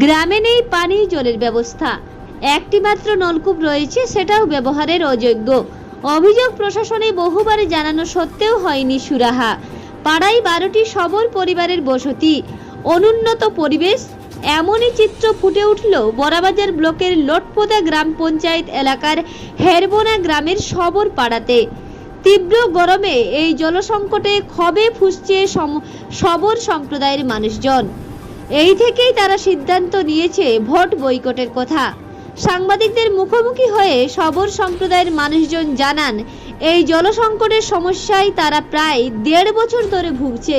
গ্রামে নেই পানি, জলের ব্যবস্থা। একটি মাত্র নলকূপ রয়েছে, সেটাও ব্যবহারের অযোগ্য। অভিযোগ প্রশাসনে বহুবার জানানো সত্ত্বেও হয়নি সুরাহা। পাড়ায় বারোটি সবল পরিবারের বসতি। অনুন্নত পরিবেশ, এমনই চিত্র ফুটে উঠল বড়াবাজার ব্লকের লোটপোদা গ্রাম পঞ্চায়েত এলাকার হেরবোনা গ্রামের সবর পাড়াতে। তীব্র গরমে এই জলসংকটে ক্ষোভে ফুসছে সবর সম্প্রদায়ের মানুষজন। এই থেকেই তারা সিদ্ধান্ত নিয়েছে ভোট বৈকটের কথা। সাংবাদিকদের মুখোমুখি হয়ে সবর সম্প্রদায়ের মানুষজন জানান, এই জলসংকটের সমস্যায় তারা প্রায় দেড় বছর ধরে ভুগছে।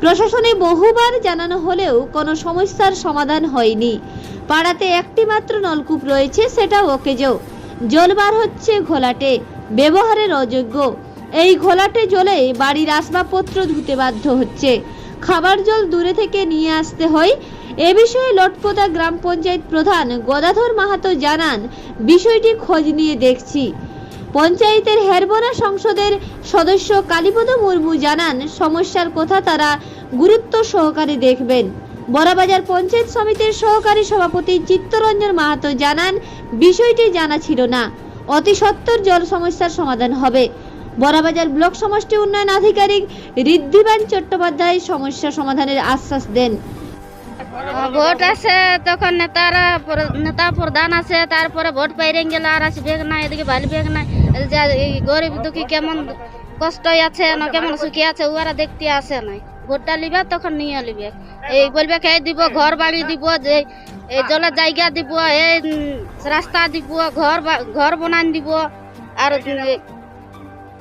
প্রশাসনে বহুবার জানানো হলেও কোনো সমস্যার সমাধান হয়নি। পাড়াতে একটি মাত্র নলকূপ রয়েছে, সেটাও অকেজো। জল বার হচ্ছে ঘোলাটে, ব্যবহারের অযোগ্য। এই ঘোলাটে জলে বাড়ির আসবাবপত্র ধুতে বাধ্য হচ্ছে। খাবার জল দূরে থেকে নিয়ে আসতে হয়। এ বিষয়ে লটপোদা গ্রাম পঞ্চায়েত প্রধান গদাধর মাহাতো জানান, বিষয়টি খোঁজ নিয়ে দেখছি। পঞ্চায়েতের হেরবনা সংসদের সদস্য কালীপদ মুর্মু জানান, সমস্যার কথা তারা গুরুত্ব সহকারে দেখবেন। বড়াবাজার পঞ্চায়েত সমিতির সহকারী সভাপতি চিত্তরঞ্জন মাহাতো জানান, বিষয়টি জানা ছিল না। অতি সত্বর জল সমস্যার সমাধান হবে। বড়াবাজার ব্লক সমষ্টি উন্নয়ন আধিকারিক ঋদ্ধিবান চট্টোপাধ্যায় সমস্যা সমাধানের আশ্বাস দেন। ভোট আছে, তখন নেতারা নেতা প্রধান আছে, তারপরে ভোট পাইরে গেলে আর আসবে না, এদিকে ভালবে না এই যে গরিব দুঃখী কেমন কষ্ট আছে, না কেমন সুখী আছে ওরা দেখতে আসে নাই। ভোটটা লিবে, তখন নিয়ে লিবে। এই বলবে খেয়ে দিব, ঘর বাড়ি দিব, যে এই জলের জায়গা দিব, এই রাস্তা দিব, ঘর ঘর বনান দিব, আর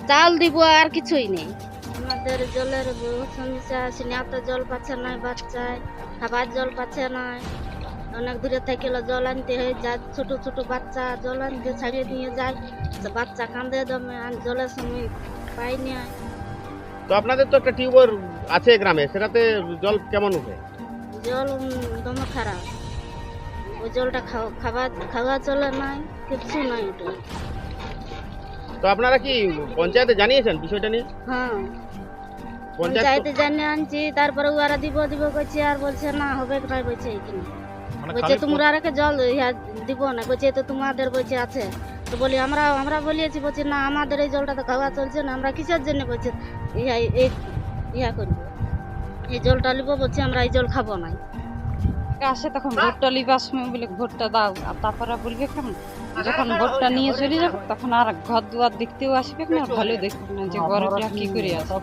চাল দিব আর কিছুই নেই। আমাদের জলের বহুত সমস্যা আছে না তো জল পাচ্ছে না বাচ্চায় খাবার জল পাচ্ছে না। অনেক দূরে থেকে জল আনতে হয় যা ছোট ছোট বাচ্চা জল আনতে ছাড়িয়ে নিয়ে যায়। তো বাচ্চা কান্দে দমে আর জলের সময় পাই না। তো আপনাদের তো একটা টিউবওয়েল আছে গ্রামে সেটাতে জল কেমন উঠে জল দমে খারাপ। ওই জলটা খাওয়া খাবার খাওয়া চলে নাই কিচ্ছু নাই ওটা তো আপনারা কি পঞ্চায়েতে জানিয়েছেন বিষয়টা নিয়ে? হ্যাঁ। পঞ্চায়েতে জানিয়ে আনছি তারপরে ওরা দিব দিব করছে আর বলছে না হবে না বলছে এখানে বলছে তোমরা রেখে জল ইহা দিব না। বলছে তো তোমাদের বলছে আছে। তো বলি আমরা আমরা বলিয়েছি বলছি না আমাদের এই জলটা তো খাওয়া চলছে না আমরা কিসের জন্য বলছে ইহা এই ইহা করব? এই জলটা নিব বলছে আমরা এই জল খাব না আসে তখন ভোটটা লিবার সময় বলে ভোটটা দাও। আর তারপরে বলবে কেমন? যখন ভোটটা নিয়ে চলে যাবে তখন আর ঘর দুয়ার দেখতেও আসবে না ভালো দেখবে না যে গরিবরা কি করে আছে।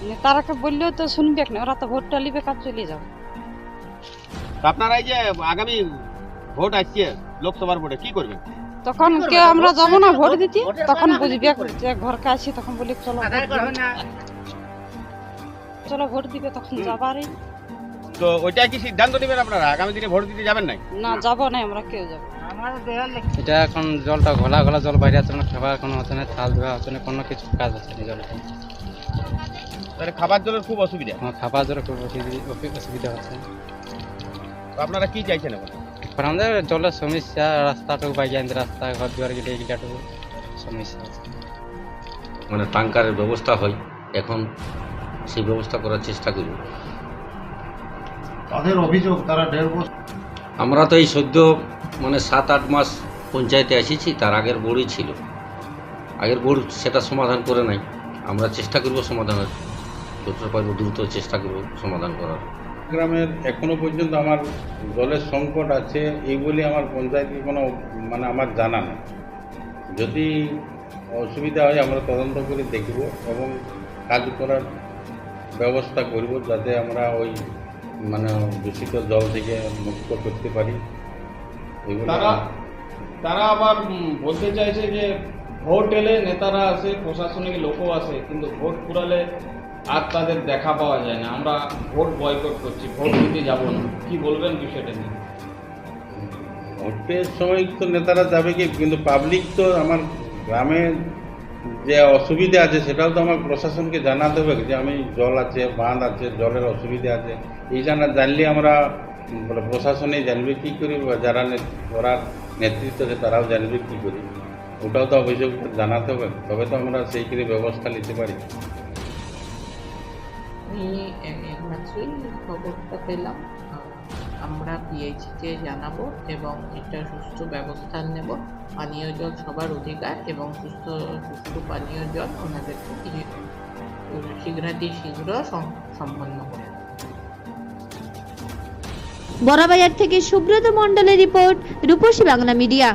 মানে তারাকে বললেও তো শুনবে না ওরা তো ভোটটা লিবে কাজ চলে যাবে? আপনারা এই যে আগামী ভোট আসছে লোকসভার ভোটে কি করবেন? তখন কেউ আমরা যাব না ভোট দিতে তখন বুঝবে যে ঘরকে আসি তখন বলি চলো ভোট দিবে। চলো ভোট দিবে তখন যাবারই তো ওইটা কি সিদ্ধান্ত নেবেন আপনারা? আগামী দিনে ভোট দিতে যাবেন নাই? না যাব না আমরা কেউ যাব এটা এখন জলটা ঘোলা ঘোলা জল বাইরে আছে না খাবার কোনো হচ্ছে না থাল ধোয়া হচ্ছে না কোনো কিছু কাজ হচ্ছে না জলটা তাহলে খাবার জলের খুব অসুবিধা। আমার খাবার জলের খুব অসুবিধা হচ্ছে। তো আপনারা কি চাইছেন এখন? আমাদের জলের সমস্যা রাস্তাটুকু বাইরে আনতে রাস্তা ঘর দুয়ার গেলে এইগুলাটুকু সমস্যা মানে টাঙ্কারের ব্যবস্থা হয় এখন সেই ব্যবস্থা করার চেষ্টা করি তাদের অভিযোগ তারা দেড় বছর আমরা তো এই সদ্য মানে সাত আট মাস পঞ্চায়েতে এসেছি তার আগের বোর্ডই ছিল। আগের বোর্ড সেটা সমাধান করে নাই। আমরা চেষ্টা করব সমাধানের। যতটা পারব দ্রুত চেষ্টা করব সমাধান করার। গ্রামের এখনও পর্যন্ত আমার জলের সংকট আছে এই বলে আমার পঞ্চায়েতকে কোনো মানে আমার জানা নেই। যদি অসুবিধা হয় আমরা তদন্ত করে দেখব এবং কাজ করার ব্যবস্থা করব যাতে আমরা ওই মানে দূষিত জল থেকে মুক্ত করতে পারি। তারা তারা আবার বলতে চাইছে যে ভোট এলে নেতারা আসে প্রশাসনিক লোকও আসে কিন্তু ভোট পুরালে আর তাদের দেখা পাওয়া যায় না। আমরা ভোট বয়কট করছি ভোট দিতে যাব না। কি বলবেন বিষয়টা নিয়ে? ভোটের সময় তো নেতারা যাবে কি? কিন্তু পাবলিক তো আমার গ্রামে যে অসুবিধা আছে সেটাও তো আমার প্রশাসনকে জানাতে হবে যে আমি জল আছে, বাঁধ আছে, জলের অসুবিধা আছে। এই জানা জানলে আমরা মানে প্রশাসনে জানবে কী করি বা যারা নে- ওরা নেতৃত্ব আছে তারাও জানবে কী করি। ওটাও তো অভিযোগ জানাতে হবে। তবে তো আমরা সেইখানে ব্যবস্থা নিতে পারি। আমি একমাত্রই খবরটা পেলাম। আমরা পিএইচকে জানাব এবং একটা সুস্থ ব্যবস্থা নেব। পানীয় জল সবার অধিকার এবং সুস্থ সুস্থ পানীয় জল ওনাদেরকে শীঘ্রাতি শীঘ্র সম্পন্ন করে বড়াবাজার থেকে সুব্রত মণ্ডলের রিপোর্ট, রূপসী বাংলা মিডিয়া।